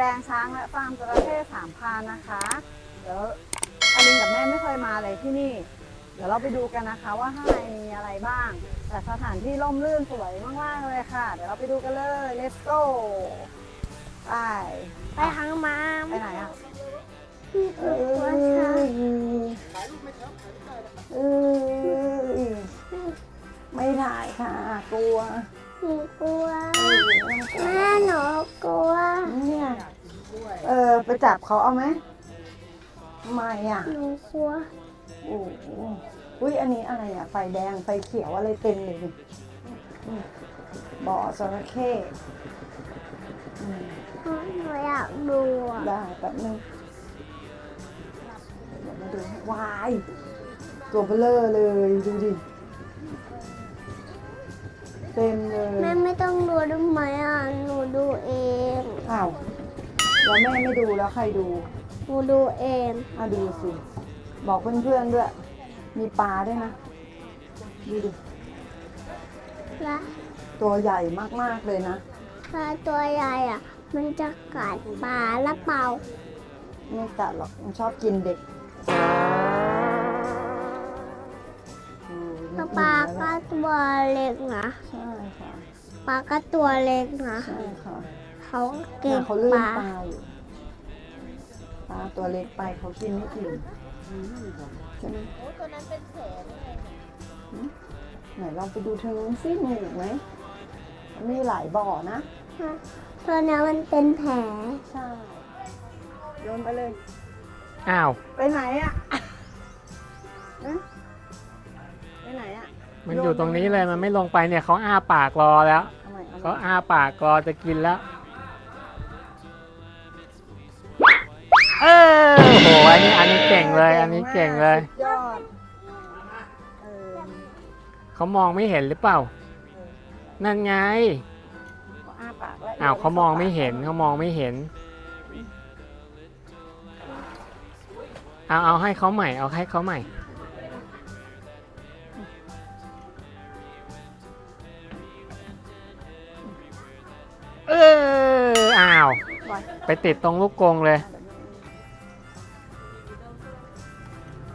ดงช้างและฟาร์มจระเข้สามพรานนะคะเดี๋ยวอลินกับแม่ไม่เคยมาเลยที่นี่ เดี๋ยวเราไปดูกันนะคะว่าข้างในมีอะไรบ้าง แต่สถานที่ร่มรื่นสวยมากๆเลยค่ะ เดี๋ยวเราไปดูกันเลย let's go ไปไปทางมาไปไหนอะพี่กลัวช้างเอ้ยไม่ถ่ายค่ะกลัวห นูกลัวแม่หนูกลัวเนี่ยเออไปจับเขาเอาไหมทำไมอะหนูกลัวโอ้โหอุ้ยอันนี้อะไรอะ ไฟแดงไฟเขียวอะไรเต็มเลยนี่อืมบ่อจระเข้อืมหนูอยากดูอะได้แป๊บนึงเดี๋ยวมาดูให้วาย ตัวเบลอเลยดูดิ เต็มเลยแม่ไม่ต้องดูได้ไหมอะหนูดูเองอ้าวแล้วแม่ไม่ดูแล้วใครดูหนูดูเองอะดูสิบอกเพื่อนๆด้วย มีปลาด้วยนะดูดิและตัวใหญ่มากๆเลยนะปลาตัวใหญ่อะ มันจะกัดปลาละเปล่าไม่กัดหรอกมันชอบกินเด็ก อ้ยแล้วปลาก็ตัวเล็กนะใช่ค่ะปลาก็ตัวเล็กนะใช่ค่ะเขาเก็เนี่ยบเขาลื่ปนลาปลาอยู่ปลาตัวเล็กไปเขากินไม่อิ่มใช่ไหมตัวนั้นเป็นแผลไหนลองไปดูทางนู้นซิมีอีกไหมมีหลายบ่อนะ ตัวนี้มันเป็นแผลใช่โยนไปเลย อ้าว ไปไหนอะ มันอยู่ตรงนี้เลยมันไม่ลงไปเนี่ยเขาอ้าปากรอแล้วเอาใหม่เอาใหเขาม่อ้าปากรอจะกินแล้ว เออโอ้โหอันนี้อันนี้เก่งเลย อันนี้เก่งเลย สุดยอดเออเขามองไม่เห็นหรือเปล่า นั่นไงเขาอ้าปากแล้วอ้าวเขามองไม่เห็นเขามองไม่เห็น เอาเอาให้เขาใหม่เอาให้เขาใหม่ เอออ้าวไว้ไปติดตรงลูกกรงเลย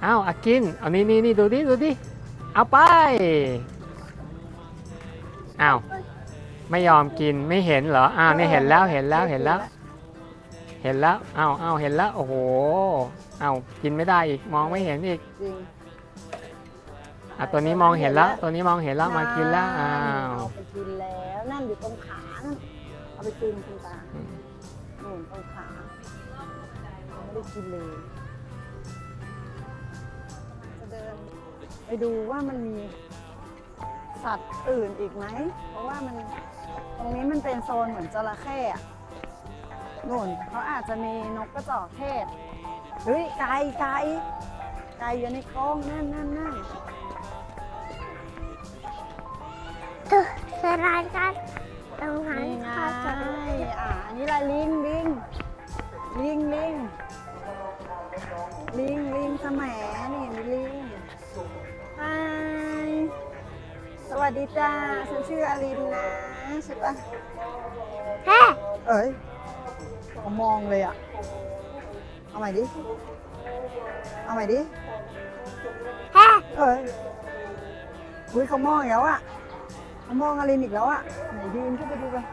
อ้าวอากิน เอานี่นี่นี่ดูดิดูดิ เอาไป อ้าว ไม่ยอมกินไม่เห็นเหรอ อ้าวเนี่ยเห็นแล้วเห็นแล้วเห็นแล้ว เห็นแล้ว อ้าวอ้าวเห็นแล้ว โอ้โห อ้าวกินไม่ได้อีก มองไม่เห็นอีกจริงอะตัวนี้มองเห็นแล้ว ตัวนี้มองเห็นแล้วมากินแล้ว อ้าวเอาไปกินแล้ว นั่นอยู่ตรงขานั่น เอาไปกินคุณตาหนุนตรงขาไม่ได้กินเลย จะเดิน ไปดูว่ามันมีสัตว์อื่นอีกไหม เพราะว่ามันตรงนี้มันเป็นโซนเหมือนจระเข้อะนู่นเขาอาจจะมีนกกระจอกเทศ เฮ้ยไก่ไก่ไก่อยู่ในกรงนั่นนั่นนั่นตึสลายกัน ตรงนั้นนี่ไงเขาจะอะอันนี้อะไรลิงลิงลิงลิงลิงลิงสมยนี่มีลิงฮายสวัสดีจ้าฉันชื่ออลินนะใช่ปะเฮ้เอ้ยเขามองเลยอะ เอาใหม่ดิ เอาใหม่ดิ เฮ้เอ้ยอุ้ยเขามองอีกแล้วอะ มองอลินอีกแล้วอะ ไหนดีนขึ้นไปดูกัน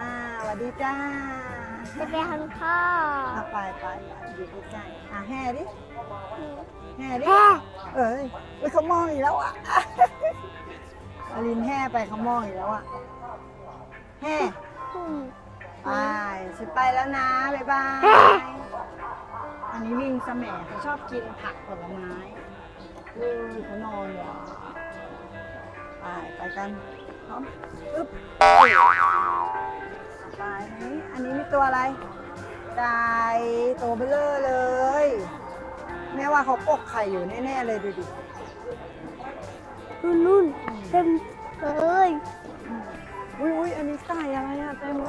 อ่าสวัสดีจ้าจะไปทางพ่ออะไปไปไปอยู่ใกล้ๆอะแห่ดิ แห่ดิเฮ้เอ้ยเฮ้ยเขามองอีกแล้วอะอลินแห่ไปเขามองอีกแล้วอะ แห่ไปฉันไปแล้วนะ บ๊ายบาย อันนี้ลิงสแหมเขาชอบกินผักผลไม้เออเขานอนอยู่อะ ไปไปกันพร้อมอึ๊บไปนี้อันนี้มีตัวอะไรไก่ตัวเบลอเลยแม่ว่าเขาปกไข่อยู่แน่ๆเลยดูดินู่นนู่นเต็มเลยอุ้ยอุ้ยอันนี้ไก่อะไรอะเต็มเล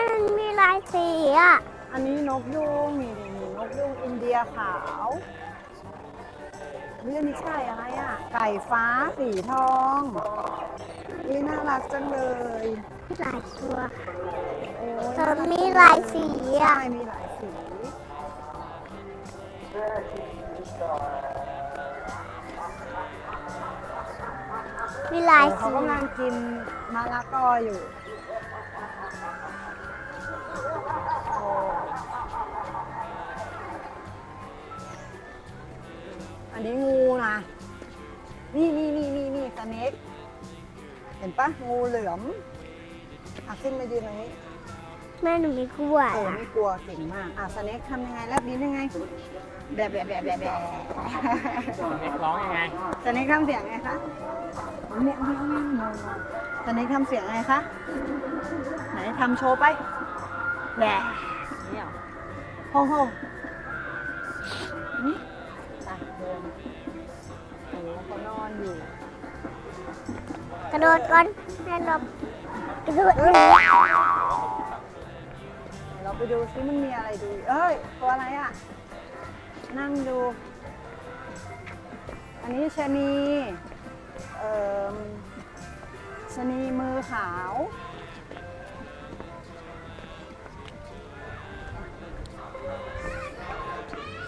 ยมันมีลายสีอะอันนี้นกยูงนี่นี่นี่นกยูงอินเดียขาว นี่อันนี้ไก่อะไรอะไก่ฟ้าสีทองนี่น่ารักจังเลยหลายตัวโอ้ยตัวมีหลายสีใช่อะมีหลายสี มีหลายเขาสีกำลังกินมะละกออยู่ นี่นี่สเน็กเห็นปะงูเหลือมอะขึ้นมายืนตรงนี้แม่หนูมีกล้วยเออไม่กลัวเก่งมากอะสเน็กทำยังไงแลบลิ้นยังไงแบบแบบแบบแบบแบบเด็กร้องยังไงสเน็กทำเสียงไงคะเนี่ยเนี่ยเนี่ยงงสเน็กทำเสียงไงคะไหนทำโชว์ไปแหละเนี่ยเหรอโฮ่โฮ่นี่ กระโดดก่อนแม่หลบกระโดดเอ้เราไปดูซิมันมีอะไรดู เอ้ย ตัวอะไรอะ นั่งดู อันนี้ชะนีเอ่อชะนีมือขาว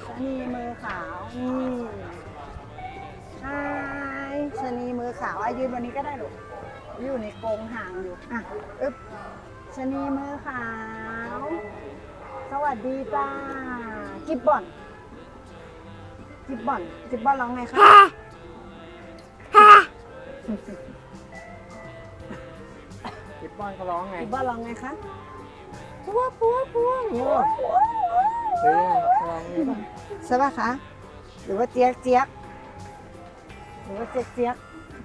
ชะนีมือขาว นี่ไฮชะนี ขาวอะยืนวันนี้ก็ได้หรอกอยู่ในกรงห่างอยู่ อะอึ๊บชะนีมือขาว สวัสดีจ้า กิบบอน กิบบอน กิบบอนร้องไงคะฮ่าฮ่าจิบบอนเขาร้องไง กิบบอนร้องไงคะปัวปัวปัวอย่างนี้เหรอเออร้องนี่ป่ะใช่ป่ะคะ หรือว่าเจี๊ยกเจี๊ยกหรือว่าเจี๊ยกเจี๊ยก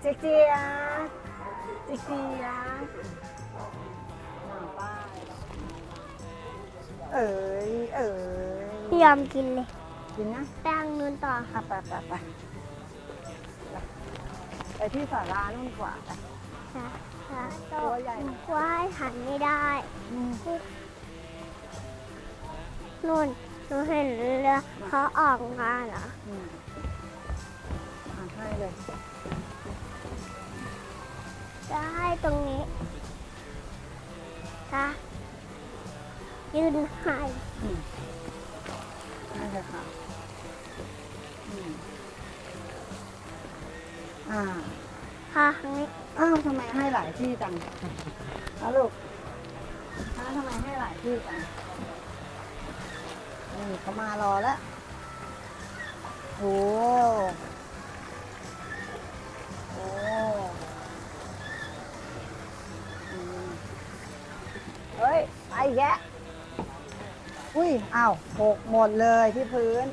เจี๊ยกเจี๊ยเจี๊ยกเจี๊ยกมาเอ๋ยเอ๋ยไม่ยอมกินเลยกินนะแป้งนู้นต่ออะไปไปไปไปที่ศาลานู่นกว่าไป ค่ะค่ะตัวใหญ่ ว่ายหันไม่ได้อืมนู่นหนูเห็นเรือเขาออกมาเหรออืมอะให้เลย จะให้ตรงนี้ค่ะยืนให้อืมให้เลยค่ะอืมอ่าค่ะทางนี้อ้าวทำไมให้หลายที่จังเอาลูกอ้าวทำไมให้หลายที่จังนี่เขามารอแล้วโอ้โอ้อืม เฮ้ยไปอีกแยะอุ้ยอ้าวหกหมดเลยที่พื้น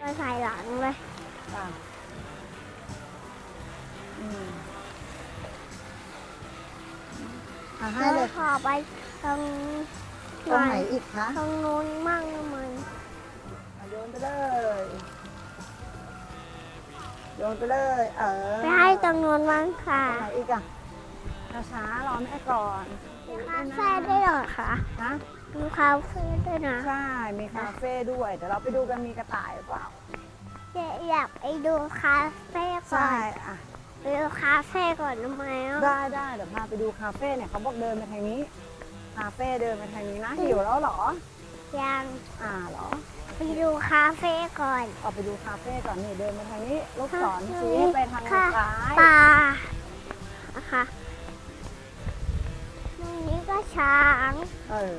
มาใส่หลังเลยอะอืมอะให้เลยแล้วพอไปตรงตรงไหนอีกคะตรงนู้นมั่งมันอะโยนไปเลยโยนไปเลย เออไปให้ตรงนู้นมั่งค่ะ ตรงไหนอีกอะ ช้าๆรอแม่ก่อนมีคาเฟ่ด้วยเหรอคะนะมีคาเฟ่ด้วยนะใช่ มีคาเฟ่ด้วยเดี๋ยวเราไปดูกันมีกระต่ายหรือเปล่าอยากไปดูคาเฟ่ก่อใช่นอะไปดูคาเฟ่ก่อนได้ไหมอะได้ได้เดี๋ยวพาไปดูคาเฟ่เนี่ยเขาบอกเดินไปทางนี้คาเฟ่เดินไปทางนี้นะหิวแล้วเหรอยังอ่าเหรอไปดูคาเฟ่ก่อนออกไปดูคาเฟ่ก่อนนี่เดินไปทางนี้ลูกศรชี้ให้ไปทางค่ะซ้ายปลานะคะต รงนี้ก็ช้าง เออ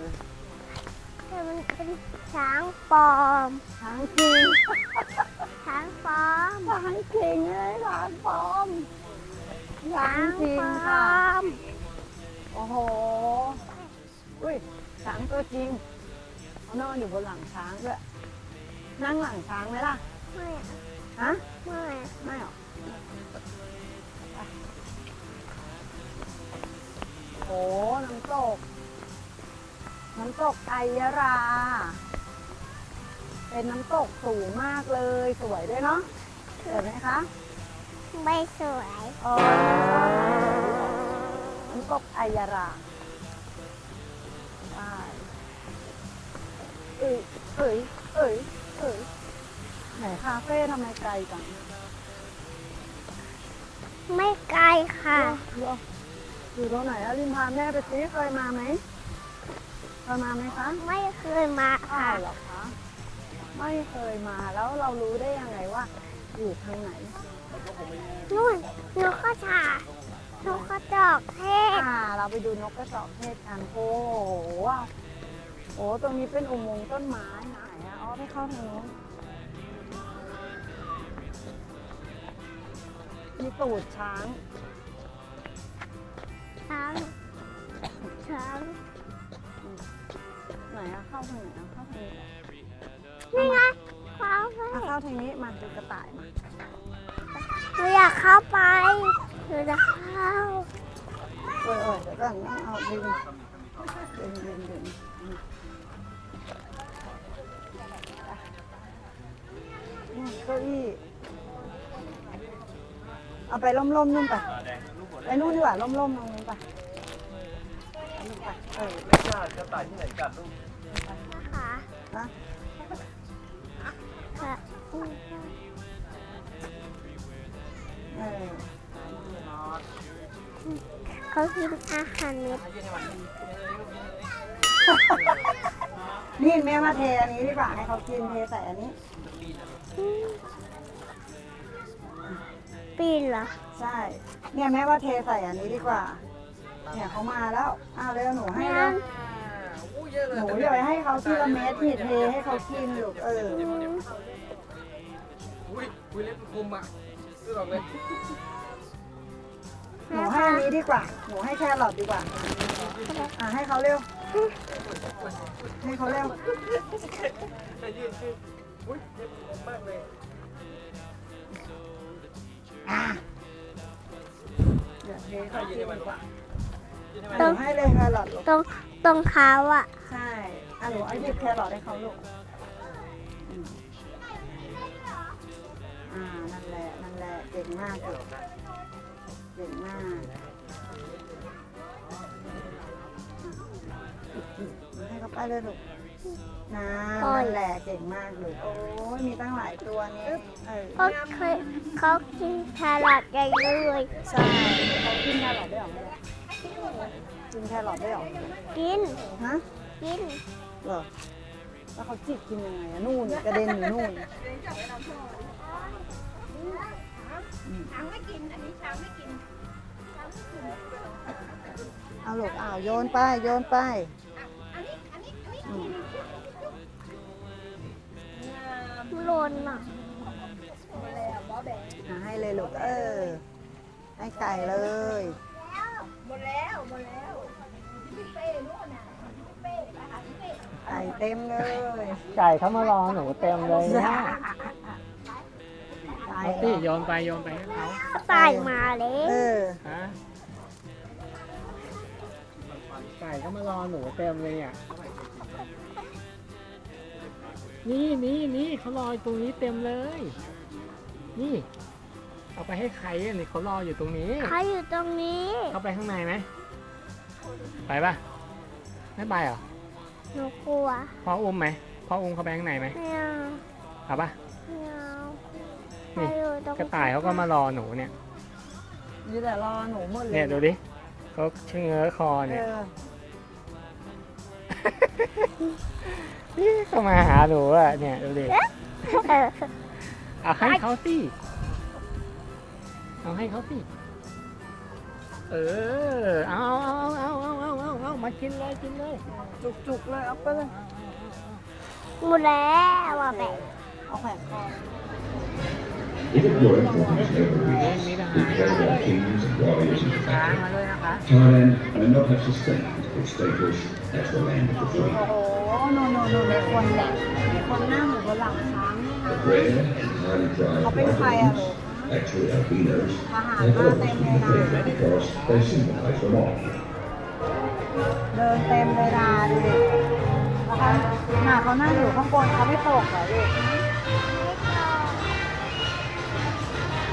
แต่มันเป็นช้างปลอม ช้างจริง ช้างปลอม ช้างจริงเลยช้างปลอม ช้างจริงปลค่ะอมโอ้โห อุ้ย ช้างตัวจริงเขานอนอยู่บนหลังช้างด้วย นั่งหลังช้างไหมล่ะ ไม่อะฮะ ไม่อะไม่หรอ โอ้น้ำตก น้ำตกไอยรา เป็นน้ำตกสูงมากเลย สวยด้วยเนาะเห็นไหมคะไม่สวยเออน้ำตกไอยาราไปเอ้ยเอ้ยเอ้ยเอ้ยไหนคาเฟ่ทำไมไกลจังไม่ไกลค่ะ เหรอ อยู่ตรงไหนอะลินพาแม่ไปซิเคยมาไหมเคยมาไหมคะไม่เคยมาอ้าค่ะ วเหรอคะไม่เคยมาแล้วเรารู้ได้ยังไงว่า อยู่ทางไหนนู่นนกกระชานกกระจอกเทศอ่า เราไปดูนกกระจอกเทศกันโอ้โหว้าวโอ้ตรงนี้เป็นอุโมงค์ต้นไม้ไหนอะอ๋อไม่เข้าทางโน้นมีตูดช้าง ไหนอะเข้าทางไหนอะเข้าทางนี้นี่ไงเข้าไปอะเข้าทางนี้มาดูกระต่ายมาหนูอยากเข้าไปหนูจะเข้าเออเออเดี๋ยวก่อนต้องเอาดึงดึงดึงดึงอืมอืมเก้าอี้เอาไปล่มๆนู่นไปไปนู่นดีกว่าล่มๆตรงนู้นไป เอานู่นไปเออนะคะนะค่ะเออเขากินอาหารเม็ดนี่แม่มาเทอันนี้ดีกว่าให้เขากินเทใส่อันนี้ ปีนเหรอ ใช่ เนี่ยแม่ว่าเทใส่อันนี้ดีกว่า เนี่ยเขามาแล้ว อ้าวเร็วหนูให้แล้ว หนูอย่าไปให้เขาทีละเม็ดนี่เทให้เขากินลูกเอออุ้ยอุ้ยเล็บคมอะซื้อออกเลยหนูให้อันนี้ดีกว่าหนูให้แครอทดีกว่าอะให้เขาเร็ว ให้เขาเร็วแต่ยืนยืนอุ้ยเล็บคมมากเลยอะเดี๋ยวเทเขากินดีกว่ายืนให้อะมันหนูให้เลยแครอทลูกตรงตรงเขาอะ ใช่อะหนูเอาหยิบแครอทให้เขาลูกอืมอ่านั่นแหละนั่นแหละเก่งมากลูกเก่งมากให้เขาไปเลยลูกนะนั่นแหละเก่งมากลูกโอ้ยมีตั้งหลายตัวนี่เออเขาเคยเขากินแครอทใหญ่เลยใช่เขากินแครอทด้วยเหรอแม่ กินแครอทด้วยเหรอ กิน ฮะ กิน เหรอ แล้วเขาจิกกินยังไงอะนู่นกระเด็นอยู่นู่นเอาลูกอ้าวโยนไปโยนไปอืมหล่นอะอะให้เลยลูกเออ ให้ไก่เลย ไก่เต็มเลยไก่เขามารอหนูเต็มเลยนะไก่เอาสิโยนไปโยนไปให้เขากระต่ายมาแล้เอวอฮะไก่เขามารอหนูเต็มเลยเนี่ยนี่นี่นี่เขารออยู่ตรงนี้เต็มเลย นี่ เอาไปให้ใครอะนี่เขารออยู่ตรงนี้ เขาอยู่ตรงนี้ เข้าไปข้างในไหม ไปปะไม่ไปเหรอ หนูกลัวพ่ออุ้มไหมพ่ออุ้มเข้าไปข้างในไหมไม่เอาเอาปะไม่เอานี่เขาอยู่ตรงกระต่ายเขาก็มารอหนูเนี่ยอยู่แต่รอหนูหมดเลยเนี่ยดูดิเขาชะเง้อคอเอเนี่ยอนี่เขามาหาหนูอะเนี่ยดูดิเออเอาให้เขาสิเอาให้เขาสิเออเอาเอาเอาเอาเอาเอา เอามากินเลยกินเลย จุกๆเลยเอาไปเลยหมดแล้วอะแบะเอาแขวนคอ If your enterprise ever เล่น reaches มีท the หาร level of kings, warriors, and ช้าง battles, มาด้วยนะคะ Thailand may not have sustained its status as the land of the free. โอ้โหโนโนโนในคนแบบมีคนนั่งอยู่บนหลังช้างนี่ The นะ rare and highly prized เขาเป็นใครอะลูก actually albinos, ทหาร have มา always been เต็มเลยนะ protected because they symbolize monarchy. เดินเต็มเลยนะดูดินะคะน่ะเขานั่งอยู่ข้างบนเขาไม่ตกเหรอลูก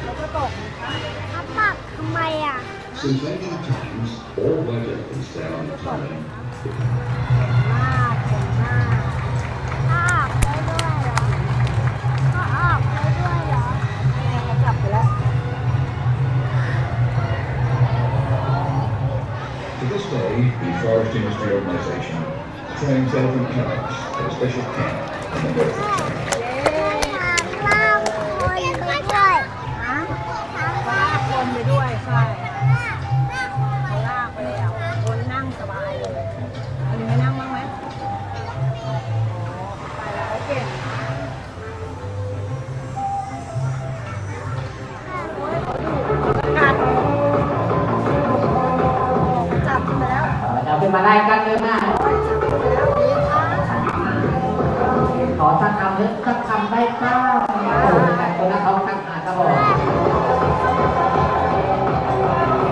แล้วก็ตกนะคะเขาปักทำไมอะ Since ancient times, all white elephants found in Thailand มากเก่งมาก Day, the Forest Industry Organization, trains elephant calves for a special camp in the north of China. ไล่กันเลยมากจับขึ้นมาแล้วเรียนอะขอสักคำนึกสักคำได้เปล่าโอ้โหแต่คนนั้นเขาตั้งหาตลอด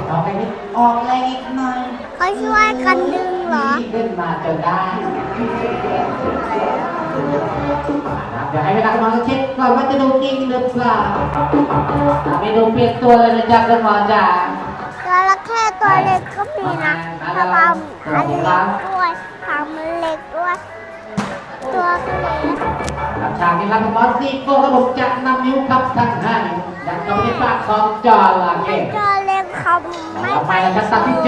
เราไปนิดออกแรงอีกหน่อยเขาช่วยกันดึงเหรอ ขึ้นมาจนได้เดี๋ยวให้เวลาคุณหมอเช็คก่อนว่าจะดูจริงหรือเปล่าถ้าไม่ดูเปลี่ยนตัวเลยนะจ๊ะคุณหมอจ๋าจระเข้ตัวเล็ก ก็มีนะทำอันเล็กด้วยทำเล็กด้วยตัวก็เล็กครับฉากนี้รับคุณหมอสี่โก้ระบบจะนำนิ้วครับทั้งห้านิ้วยัดเข้าไปในปากของจอละไอ้เก้ตัวเล็กเขาไม่ไปโช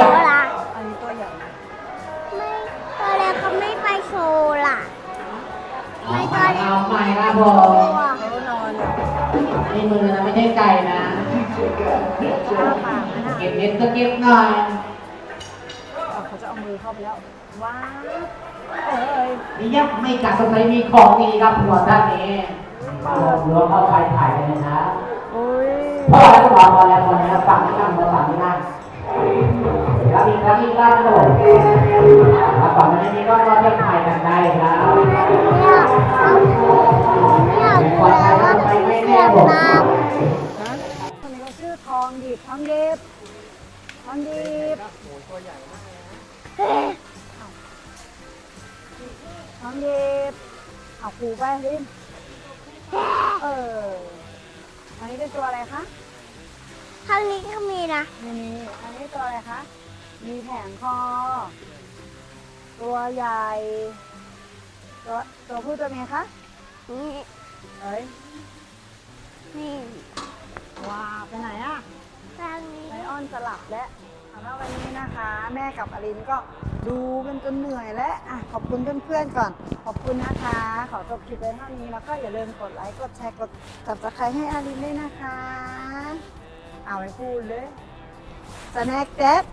ว์ล่ะอันนี้ตัวใหญ่นะไม่ตัวเล็กเขาไม่ไปโชว์ล่ะเอาใหม่เอาใหม่ครับผมเขานอนอยู่นี่มือนะไม่ใช่ไก่นะอ้าปากนะน่ะเก็บเน็ตก็เก็บหน่อยเอา เขาจะเอามือเข้าไปแล้วว้าวเอ้ยนี่ยับไม่กัดสงสัยมีของดีครับหัวท่านนี้รวมเข้าไปถ่ายกันเลยนะอุ้ยพอแล้วก็พอพอแล้วพอแล้วฝั่งที่นั่งฝั่งที่นั่งแล้วอีกแล้วอีกแล้วโดดแล้วฝั่งนี้นี่ก็รอจะถ่ายกันได้ครับเนี่ยเขาเนี่ยดูแล้วว่าเป็นเสียงน้ฮะคนนี้เขาชื่อทองหยิบทองหยิบทองหยิบ ทองหยิบเอาครูไปลินเออ อันนี้เป็นตัวอะไรคะำทางนี้ก็มีนะนี่นี่อันนี้ตัวอะไรคะ มีแผงคอ ตัวใหญ่ ตัวตัวผู้ตัวเมียคะ นี่เอ้ย นี่ว้าวไปไหนอะทางนี้ ไลออนสลับและ แล้ววันนี้นะคะ แม่กับอลินก็ดูกันจนเหนื่อยแล้วอะขอบคุณเพื่อนๆก่อน ขอบคุณนะคะ ขอจบคลิปไว้เท่านี้แล้วก็อย่าลืมกดไลค์กดแชร์กด subscribe ให้อลินด้วยนะคะ เอาไปพูดเลยสแน็คเด็ด